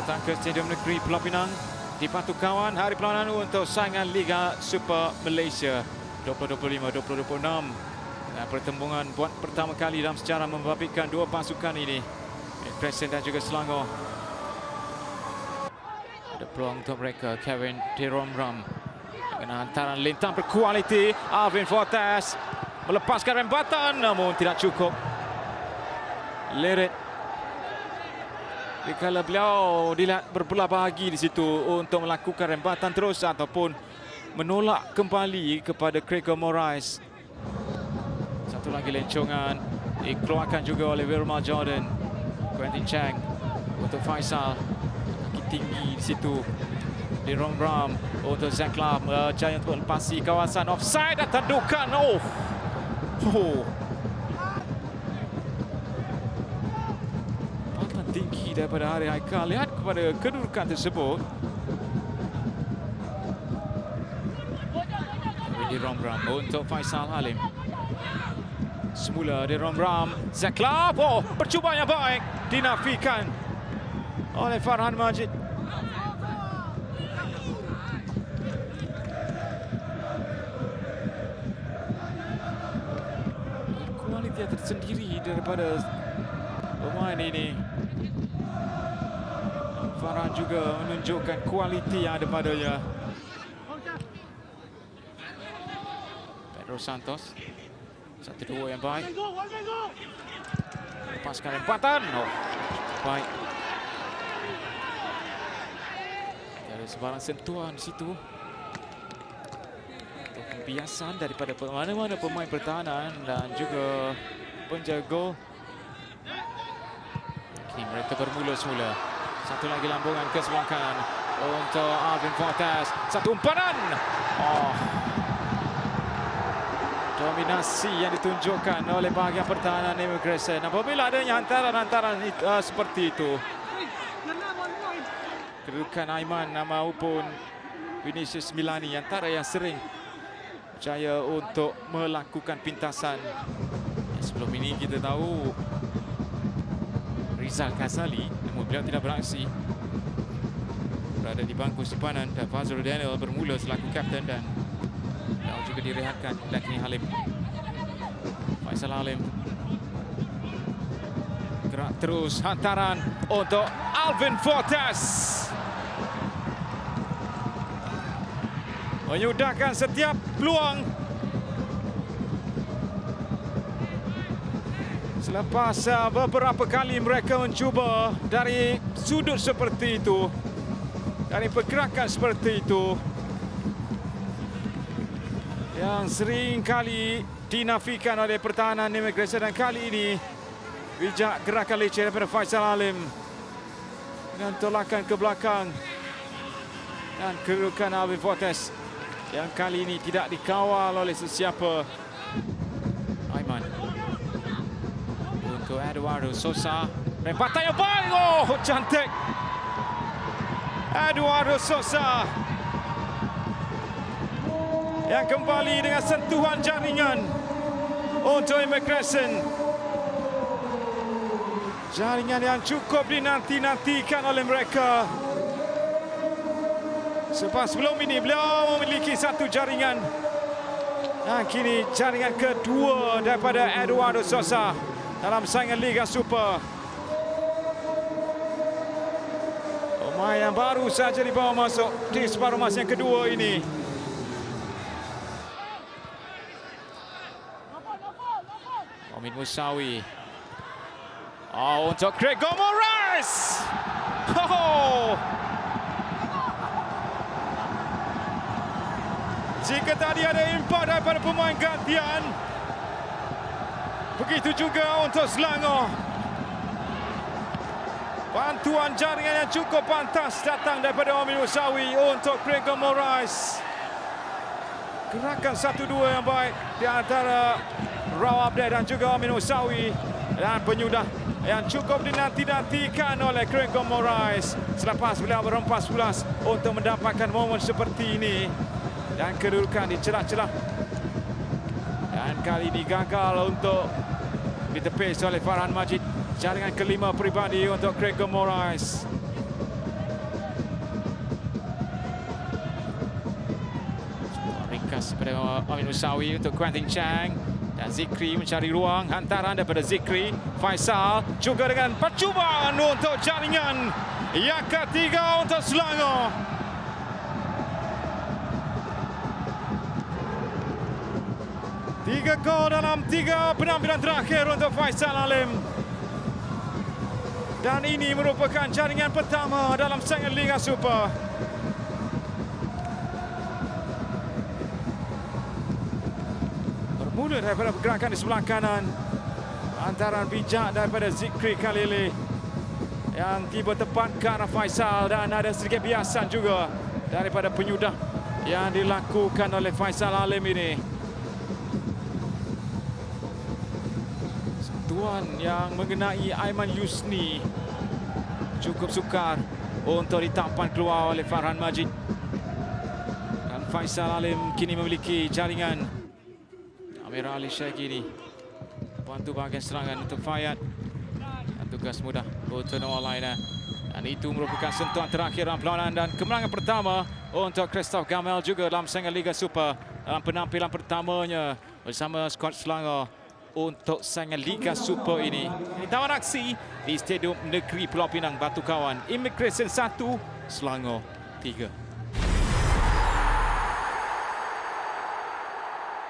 datang ke Stadium Negeri Pulau Pinang. Di Batu Kawan hari perlawanan untuk saingan Liga Super Malaysia 2025-2026 dan pertembungan buat pertama kali dalam sejarah membabitkan dua pasukan ini Crescent dan juga Selangor. Ada peluang untuk mereka Kevin Tiromram dengan hantaran lintang berkualiti. Alvin Fortes melepaskan rembatan namun tidak cukup. Lirit Dikala beliau berbelah bahagi di situ untuk melakukan rembatan terus ataupun menolak kembali kepada Gregor Moraes. Satu lagi lencongan dikeluarkan juga oleh Wilma Jordan. Quentin Chang untuk Faisal. Kaki tinggi di situ. Di Rom Bram untuk Zach Lam. Berjaya untuk melepasi kawasan offside dan tandukan. Oh. Oh. Tinggi daripada Hari Haikal. Lihat kepada kedudukan tersebut. Di Romram untuk Faisal Halim. Semula di Romram. Zaklap. Oh, percubaan yang baik. Dinafikan oleh Farhan Majid. Kualiti tersendiri daripada pemain ini. Farhan juga menunjukkan kualiti yang ada padanya. Pedro Santos. Satu dua yang baik. Lepaskan rempatan. Oh, baik. Ada sebarang sentuhan di situ. Untuk daripada mana-mana pemain pertahanan dan juga penjaga. Kini mereka bermula semula. Satu lagi lambungan ke sebelah kanan untuk Alvin Fortes. Satu umpanan. Oh. Dominasi yang ditunjukkan oleh bahagian pertahanan Immigration. Apabila adanya hantaran-hantaran uh, seperti itu. Kedudukan Aiman maupun Vinicius Milani antara yang sering berjaya untuk melakukan pintasan. Sebelum ini kita tahu Rizal Ghazali beliau tidak beraksi. Berada di bangku simpanan dan Fazrul Daniel bermula selaku kapten dan beliau juga direhatkan dan kini Halim. Faisal Halim. Gerak terus hantaran untuk Alvin Fortes menyudahkan setiap peluang Selepas uh, beberapa kali mereka mencuba dari sudut seperti itu, dari pergerakan seperti itu, yang sering kali dinafikan oleh pertahanan Immigration dan kali ini bijak gerakan leceh daripada Faisal Alim. Dengan tolakan ke belakang. Dan kedudukan Alvin Fortes yang kali ini tidak dikawal oleh sesiapa untuk Eduardo Sosa. Rempatan yang baik. Oh, cantik. Eduardo Sosa. Yang kembali dengan sentuhan jaringan untuk Immigration. Jaringan yang cukup dinanti-nantikan oleh mereka. Sebab sebelum ini beliau memiliki satu jaringan. Dan kini jaringan kedua daripada Eduardo Sosa dalam saingan Liga Super. Pemain yang baru saja dibawa masuk di separuh masa yang kedua ini. Omid Musawi. Oh, untuk Gregor Moraes. Oh. Jika tadi ada impak daripada pemain gantian, Begitu juga untuk Selangor. Bantuan jaringan yang cukup pantas datang daripada Omid Musawi untuk Gregor Moraes. Gerakan satu dua yang baik di antara Raw Abdeh dan juga Omid Musawi. Dan penyudah yang cukup dinanti-nantikan oleh Gregor Moraes. Selepas beliau berempas pulas untuk mendapatkan momen seperti ini. Dan kedudukan di celah-celah. Dan kali ini gagal untuk ditepis oleh Farhan Majid. Jaringan kelima peribadi untuk Craig Moraes. Ringkas kepada Amin Usawi untuk Quentin Chang. Dan Zikri mencari ruang. Hantaran daripada Zikri. Faisal juga dengan percubaan untuk jaringan. Yang ketiga untuk Selangor. Tiga gol dalam tiga penampilan terakhir untuk Faisal Alim. Dan ini merupakan jaringan pertama dalam saingan Liga Super. Bermula daripada pergerakan di sebelah kanan. Antaran bijak daripada Zikri Khalili. Yang tiba tepat ke arah Faisal dan ada sedikit biasan juga daripada penyudah yang dilakukan oleh Faisal Alim ini. Tuan yang mengenai Aiman Yusni cukup sukar untuk ditampan keluar oleh Farhan Majid. Dan Faisal Alim kini memiliki jaringan. Amir Ali Syekh ini bantu bahagian serangan untuk Fayad. Dan tugas mudah untuk Noah Laina. Dan itu merupakan sentuhan terakhir dalam perlawanan dan kemenangan pertama untuk Christoph Gamel juga dalam saingan Liga Super dalam penampilan pertamanya bersama skuad Selangor untuk saingan Liga Super ini. Ini taman aksi di Stadium Negeri Pulau Pinang Batu Kawan. Immigration 1, Selangor 3.